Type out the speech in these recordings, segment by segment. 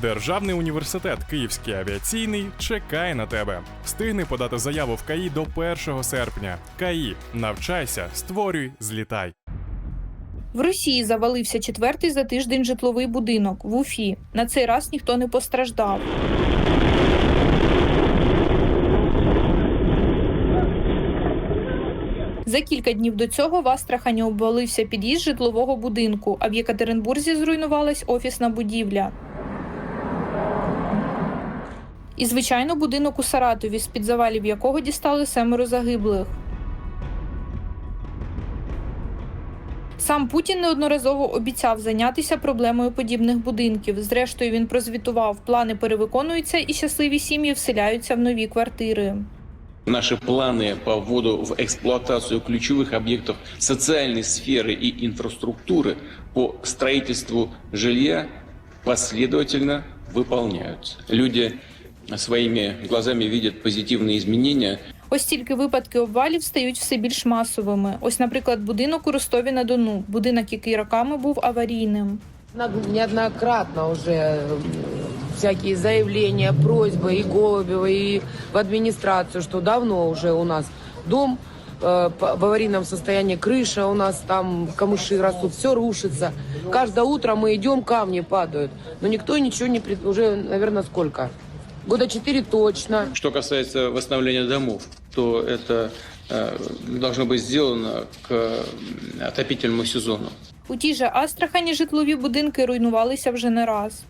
Державний університет Київський авіаційний чекає на тебе. Встигни подати заяву в КАІ до 1 серпня. КАІ. Навчайся, створюй, злітай. В Росії завалився четвертий за тиждень житловий будинок в Уфі. На цей раз ніхто не постраждав. За кілька днів до цього в Астрахані обвалився під'їзд житлового будинку, а в Єкатеринбурзі зруйнувалась офісна будівля. І, звичайно, будинок у Саратові, з-під завалів якого дістали семеро загиблих. Сам Путін неодноразово обіцяв зайнятися проблемою подібних будинків. Зрештою, він прозвітував, плани перевиконуються і щасливі сім'ї вселяються в нові квартири. Наши планы по вводу в эксплуатацию ключевых объектов социальной сферы и инфраструктуры по строительству жилья последовательно выполняются. Люди своими глазами видят позитивные изменения Ось тільки випадки обвалів стають все більш масовими. Ось, наприклад, будинок у Ростові на Дону, будинок, який роками був аварійним. Наг- Неоднократно уже э, всякие заявления, просьбы и Голубева, и в администрацию, что давно уже у нас дом э, по- в аварийном состоянии, крыша у нас там, камыши растут, все рушится. Каждое утро мы идем, камни падают. Но никто ничего не... пред- Уже, наверное, сколько? Года четыре точно. Что касается восстановления домов, то это э, должно быть сделано к э, отопительному сезону. У тій же Астрахані житлові будинки руйнувалися вже не раз.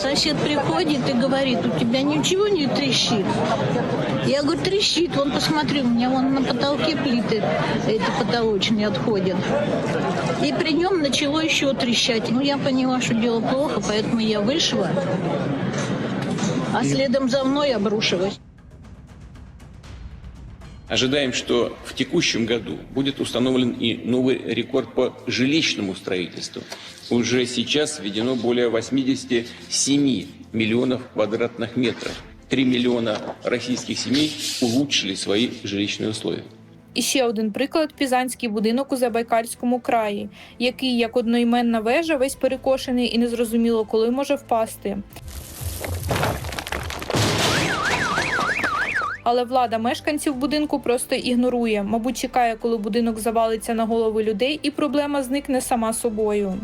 Сосед приходит и говорит, у тебя ничего не трещит? Я говорю, трещит. Вон, посмотри, у меня вон на потолке плиты эти потолочные отходят. И при нем начало еще трещать. Ну, я поняла, что дело плохо, поэтому я вышла. А следом за мной обрушилось. Ожидаем, что в текущем году будет установлен и новый рекорд по жилищному строительству. Уже сейчас введено более 87 миллионов квадратных метров. 3 миллиона российских семей улучшили свои жилищные условия. І ще один приклад пізанський будинок у Забайкальському краї, який, як одноіменна вежа, весь перекошений і незрозуміло, коли може впасти. Але влада мешканців будинку просто ігнорує. Мабуть, чекає, коли будинок завалиться на голови людей, і проблема зникне сама собою.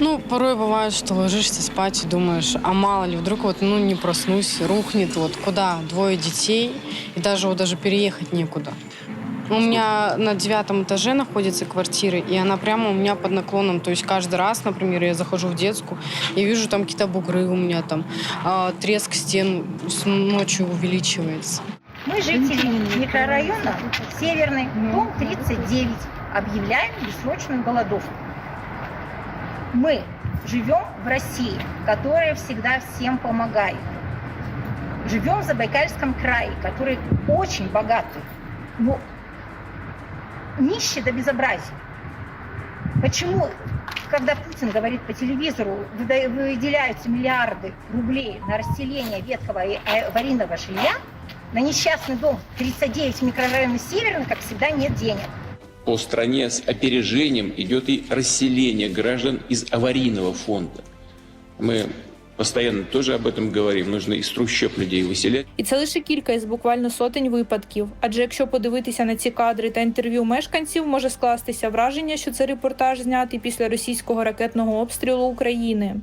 Ну, порой бывает, что ложишься спать и думаешь, а мало ли, вдруг вот, ну, не проснусь, рухнет, вот, куда? Двое детей, и даже вот даже переехать некуда. У меня на девятом этаже находится квартира, и она прямо у меня под наклоном. То есть каждый раз, например, я захожу в детскую, и вижу там какие-то бугры у меня там, а, треск стен с ночью увеличивается. Мы, жители микрорайона Северный, дом 39, объявляем бессрочную голодовку. Мы живем в России, которая всегда всем помогает. Живем в Забайкальском крае, который очень богатый, но нищий до безобразия. Почему, когда Путин говорит по телевизору, выделяются миллиарды рублей на расселение ветхого и аварийного жилья, на несчастный дом 39 в микрорайоне Северный, как всегда, нет денег. По стране с опережением идет и расселение граждан из аварийного фонда. Мы постоянно тоже об этом говорим. Нужно из трущоб людей выселять. І це лише кілька із буквально сотень випадків. Адже якщо подивитися на ці кадри та інтерв'ю мешканців, може скластися враження, що це репортаж знятий після російського ракетного обстрілу України.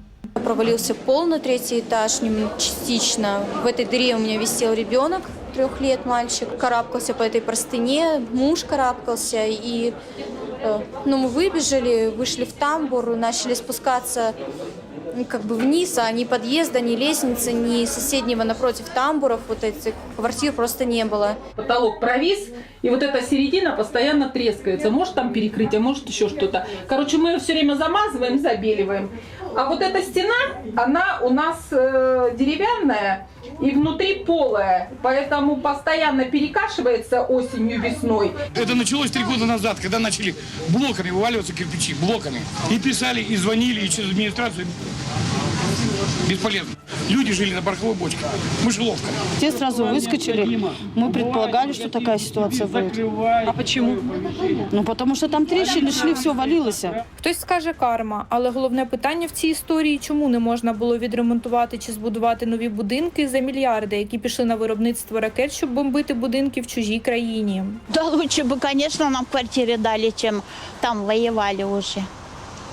Провалился пол на третий этаж нем- частично. В этой дыре у меня висел ребенок, трех лет мальчик. Карабкался по этой простыне, муж карабкался. И э, ну, мы выбежали, вышли в тамбур, начали спускаться ну, как бы вниз, а ни подъезда, ни лестницы, ни соседнего напротив тамбуров, вот этих квартир просто не было. потолок провис, и вот эта середина постоянно трескается. Может там перекрытие, может еще что-то. Короче, мы ее все время замазываем, забеливаем. А вот эта стена, она у нас э, деревянная и внутри полая, поэтому постоянно перекашивается осенью, весной. Это началось три года назад, когда начали блоками вываливаться кирпичи, блоками. И писали, и звонили, и через администрацию. Бесполезно. Люди жили на пороховой бочке. Мышеловка. Те сразу выскочили. Мы предполагали, что такая ситуация будет. А почему? Ну, потому что там трещины шли, все валилось. Хтось скаже карма, але головне питання в цій історії, чому не можна було відремонтувати чи збудувати нові будинки за мільярди, які пішли на виробництво ракет, щоб бомбити будинки в чужій країні. Да лучше бы, конечно, нам квартиры дали, чем там воевали уже.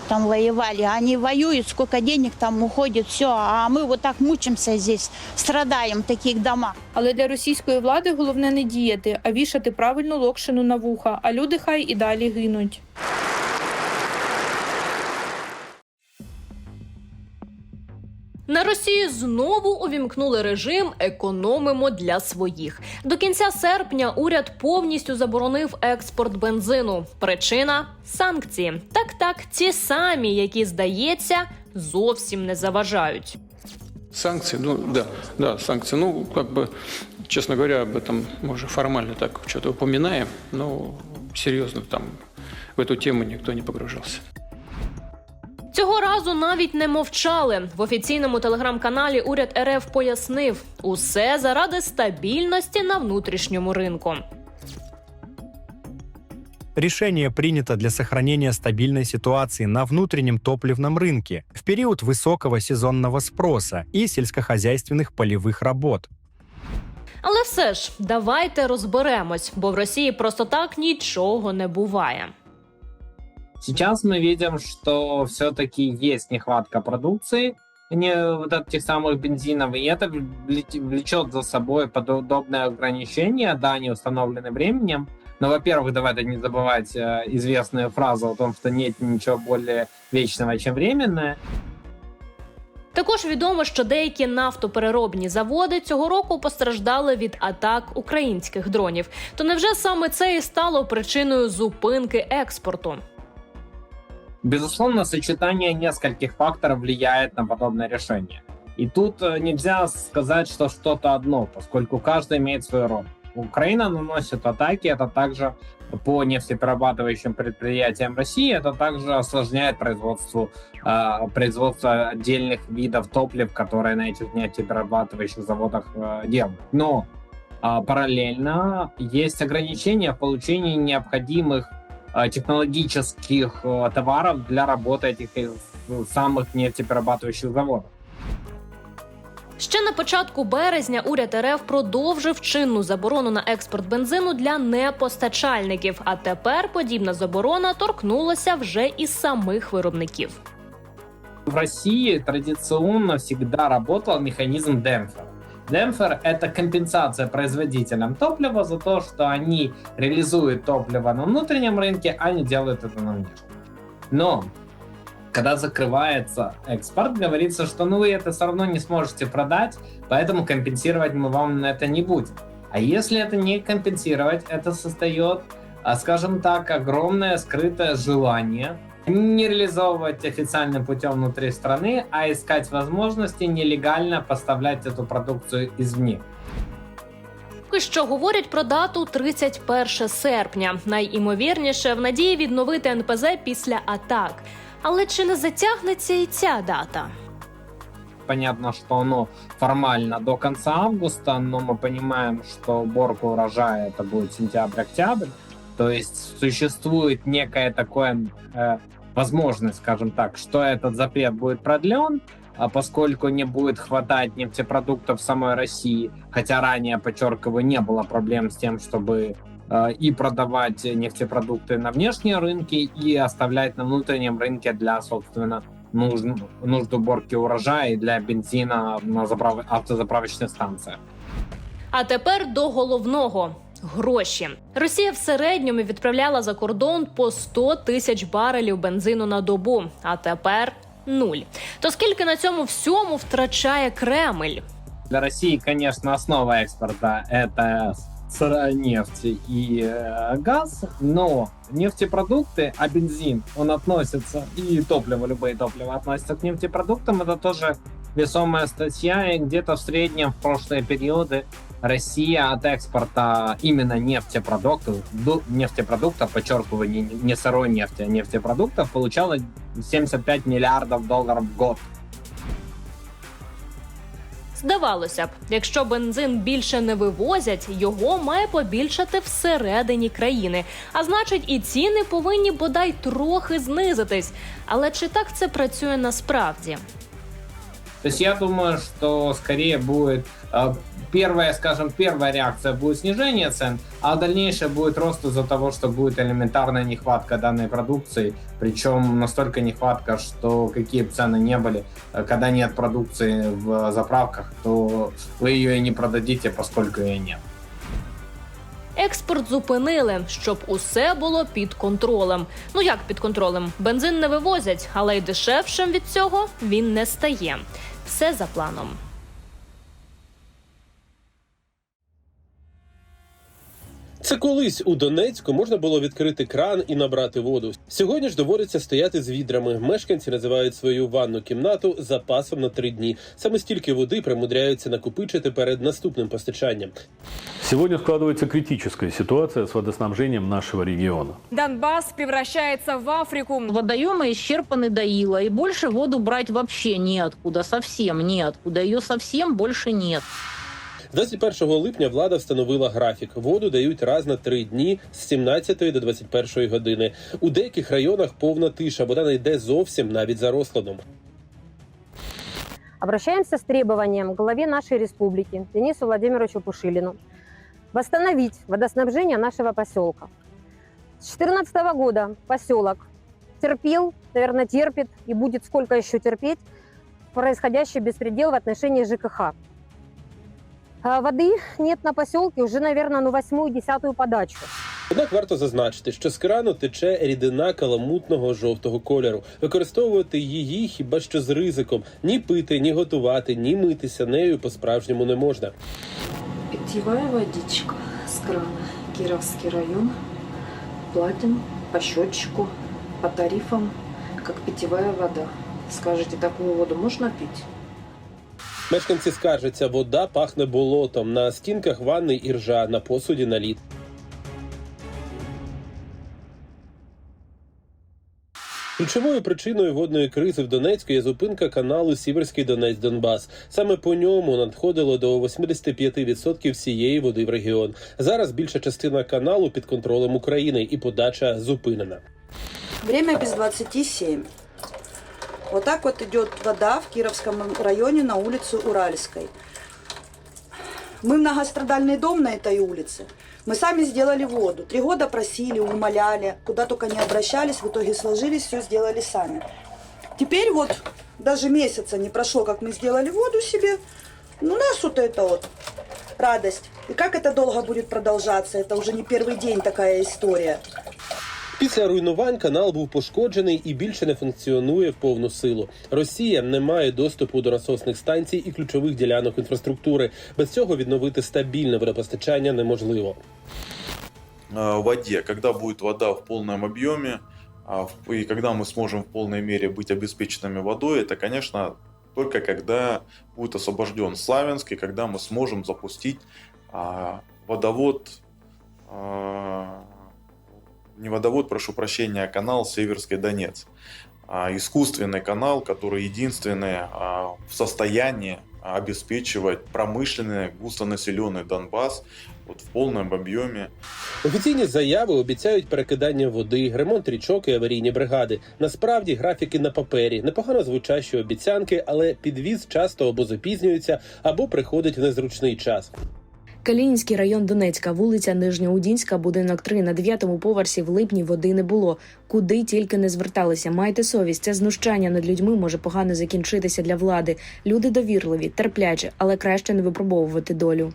Там воевали. Они воюют, сколько денег там уходит, все. А мы вот так мучимся здесь, страдаем в таких домах. Але для російської влади головне не діяти, а вішати правильну локшину на вуха, а люди хай і далі гинуть. Росії знову увімкнули режим економимо для своїх. До кінця серпня уряд повністю заборонив експорт бензину. Причина санкції. Так, так, ті самі, які здається, зовсім не заважають. Санкции, ну да, да, санкции. Ну, как бы, честно говоря, об этом мы уже формально так что-то упоминаем, но серьезно там в эту тему никто не погружался. Цього разу навіть не мовчали. В офіційному телеграм-каналі уряд РФ пояснив усе заради стабільності на внутрішньому ринку. Решение принято для сохранения стабильной ситуации на внутреннем топливном рынке в период высокого сезонного спроса и сельскохозяйственных полевых работ. Але все ж давайте розберемось, бо в Росії просто так нічого не буває. Сейчас мы видим, что все-таки есть нехватка продукции, не вот этих самых бензинов, и это влеч- влечет за собой подобное ограничение, да, они установлены временем. Но, во-первых, давайте не забывать э, известную фразу о том, что нет ничего более вечного, чем временное. Також відомо, що деякі нафтопереробні заводи цього року постраждали від атак українських дронів. То невже саме це і стало причиною зупинки експорту? Безусловно, сочетание нескольких факторов влияет на подобное решение. И тут э, нельзя сказать, что что-то одно, поскольку каждый имеет свою роль. Украина наносит атаки, это также по нефтеперерабатывающим предприятиям России, это также осложняет производство, э, производство отдельных видов топлив, которые на этих нефтеперерабатывающих заводах э, делают. Но а, параллельно есть ограничения в получении необходимых э, технологических э, товаров для работы этих э, самых нефтеперерабатывающих заводов. Ще на початку березня уряд РФ продовжив чинну заборону на експорт бензину для непостачальників. А тепер подібна заборона торкнулася вже і самих виробників. В России традиционно всегда работал механизм демпфера. Демпфер – это компенсация производителям топлива за то, что они реализуют топливо на внутреннем рынке, а не делают это на внешнем. Но когда закрывается экспорт, говорится, что ну вы это все равно не сможете продать, поэтому компенсировать мы вам на это не будем. А если это не компенсировать, это создает, а, скажем так, огромное скрытое желание не реализовывать официальным путем внутри страны, а искать возможности нелегально поставлять эту продукцию извне. Поки що говорять про дату 31 серпня. Найімовірніше в надії відновити НПЗ після атак. Але чи не затягнеться і ця дата? Понятно, что оно формально до конца августа, но мы понимаем, что уборка урожая это будет сентябрь-октябрь. То есть существует некая такая э, возможность, скажем так, что этот запрет будет продлен, а поскольку не будет хватать нефтепродуктов в самой России, хотя ранее, подчеркиваю, не было проблем с тем, чтобы э, и продавать нефтепродукты на внешние рынки, и оставлять на внутреннем рынке для, собственно, нужд, нужд уборки урожая и для бензина на заправ... автозаправочных станциях. А тепер до головного. Гроші Росія в середньому відправляла за кордон по 100 тисяч барелів бензину на добу, а тепер нуль. То скільки на цьому всьому втрачає Кремль? Для России, конечно, основа экспорта это сырая нефть и э, газ, но нефтепродукты, а бензин, он относится, и топливо, любые топлива относятся к нефтепродуктам, это тоже весомая статья, и где-то в среднем в прошлые периоды Россия от экспорта именно нефтепродуктов, до нефтепродуктов, подчеркиваю, не, не сырой нефти, а нефтепродуктов, получала 75 миллиардов долларов в год. Здавалося б, якщо бензин більше не вивозять, його має побільшати всередині країни. А значить, і ціни повинні бодай трохи знизитись. Але чи так це працює насправді? То есть я думаю, что скорее будет э, первая, скажем, первая реакция будет снижение цен, а дальнейшее будет рост из-за того, что будет элементарная нехватка данной продукции, причем настолько нехватка, что какие бы цены не были, э, когда нет продукции в заправках, то вы ее и не продадите, поскольку ее нет. Експорт зупинили, щоб усе було під контролем. Ну як під контролем? Бензин не вивозять, але й дешевшим від цього він не стає. Все за планом. Це колись у Донецьку можна було відкрити кран і набрати воду. Сьогодні ж доводиться стояти з відрами. Мешканці називають свою ванну кімнату запасом на три дні. Саме стільки води примудряються накопичити перед наступним постачанням. Сегодня складывается критическая ситуация с водоснабжением нашего региона. Донбасс превращается в Африку. Водоемы исчерпаны до ила, и больше воду брать вообще неоткуда, совсем неоткуда. Ее совсем больше нет. 21 липня влада встановила графік. Воду дають раз на три дні з 17 до 21 години. У деяких районах повна тиша, вода не йде зовсім навіть за розкладом. Обращаемся с требованием к главе нашей республики Денису Владимировичу Пушилину восстановить водоснабжение нашего поселка. С 2014 года поселок терпел, наверное, терпит и будет сколько еще терпеть происходящий беспредел в отношении ЖКХ. А Воды нет на поселке уже, наверное, ну восьмую-десятую подачу. Однак варто зазначити, що з крану тече рідина каламутного жовтого кольору. Використовувати її хіба що з ризиком ні пити, ні готувати, ні митися нею по-справжньому не можна. Питьевая водичка с крана. Кировский район. Платим по счетчику, по тарифам, как питьевая вода. Скажите, такую воду можно пить? Мешканці скаржаться, вода пахне болотом. На стінках ванни іржа, на посуді наліт. Ключовою причиною водної кризи в Донецьку є зупинка каналу Сіверський Донець Донбас. Саме по ньому надходило до 85% всієї води в регіон. Зараз більша частина каналу під контролем України і подача зупинена. Время без 27. Вот так вот идет вода в Кировском районе на улице Уральской. Мы многострадальный дом на этой улице. Мы сами сделали воду. Три года просили, умоляли, куда только не обращались, в итоге сложились, все сделали сами. Теперь вот даже месяца не прошло, как мы сделали воду себе. Ну, нас вот это вот радость. И как это долго будет продолжаться, это уже не первый день такая история. Після руйнувань канал був пошкоджений і більше не функціонує в повну силу. Росія не має доступу до насосних станцій і ключових ділянок інфраструктури. Без цього відновити стабільне водопостачання неможливо. в воде, когда будет вода в полном объеме, а, в- и когда мы сможем в полной мере быть обеспеченными водой, это, конечно, только когда будет освобожден Славянск, и когда мы сможем запустить а, водовод, а, не водовод, прошу прощения, а канал Северский Донец. А, искусственный канал, который единственный а, в состоянии обеспечивать промышленный густонаселенный Донбасс вот в полном объеме. Офіційні заяви обіцяють перекидання води, ремонт річок і аварійні бригади. Насправді графіки на папері, непогано звучащі обіцянки, але підвіз часто або запізнюється, або приходить в незручний час. Калінінський район Донецька, вулиця Нижньоудінська, будинок 3. На дев'ятому поверсі в липні води не було. Куди тільки не зверталися. Майте совість. Це знущання над людьми може погано закінчитися для влади. Люди довірливі, терплячі, але краще не випробовувати долю.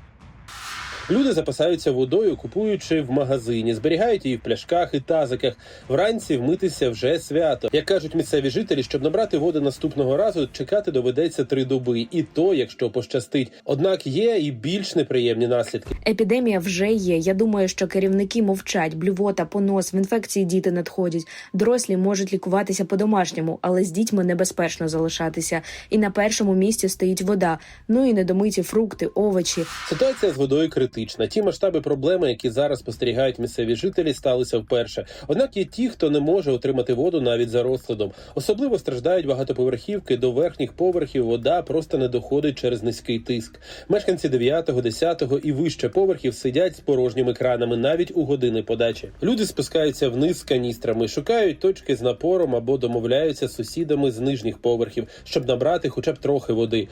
Люди запасаються водою, купуючи в магазині, зберігають її в пляшках і тазиках. Вранці вмитися вже свято. Як кажуть місцеві жителі, щоб набрати воду наступного разу, чекати доведеться три доби, і то, якщо пощастить. Однак є і більш неприємні наслідки. Епідемія вже є. Я думаю, що керівники мовчать, блювота, понос, в інфекції діти надходять. Дорослі можуть лікуватися по-домашньому, але з дітьми небезпечно залишатися. І на першому місці стоїть вода. Ну і недомиті фрукти, овочі. Ситуація з водою критична. Критична. Ті масштаби проблеми, які зараз спостерігають місцеві жителі, сталися вперше. Однак є ті, хто не може отримати воду навіть за розкладом. Особливо страждають багатоповерхівки. До верхніх поверхів вода просто не доходить через низький тиск. Мешканці 9, 10 і вище поверхів сидять з порожніми кранами навіть у години подачі. Люди спускаються вниз з каністрами, шукають точки з напором або домовляються з сусідами з нижніх поверхів, щоб набрати хоча б трохи води.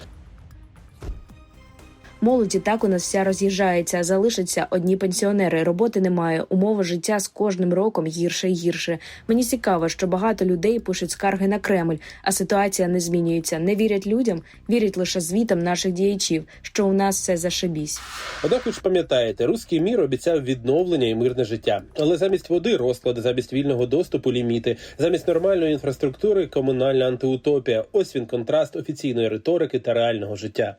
Молодь і так у нас вся роз'їжджається, залишаться одні пенсіонери. Роботи немає. Умови життя з кожним роком гірше і гірше. Мені цікаво, що багато людей пишуть скарги на Кремль, а ситуація не змінюється. Не вірять людям, вірять лише звітам наших діячів, що у нас все зашибісь. Однак ви ж пам'ятаєте, руський мір обіцяв відновлення і мирне життя. Але замість води розклади, замість вільного доступу ліміти, замість нормальної інфраструктури комунальна антиутопія. Ось він контраст офіційної риторики та реального життя.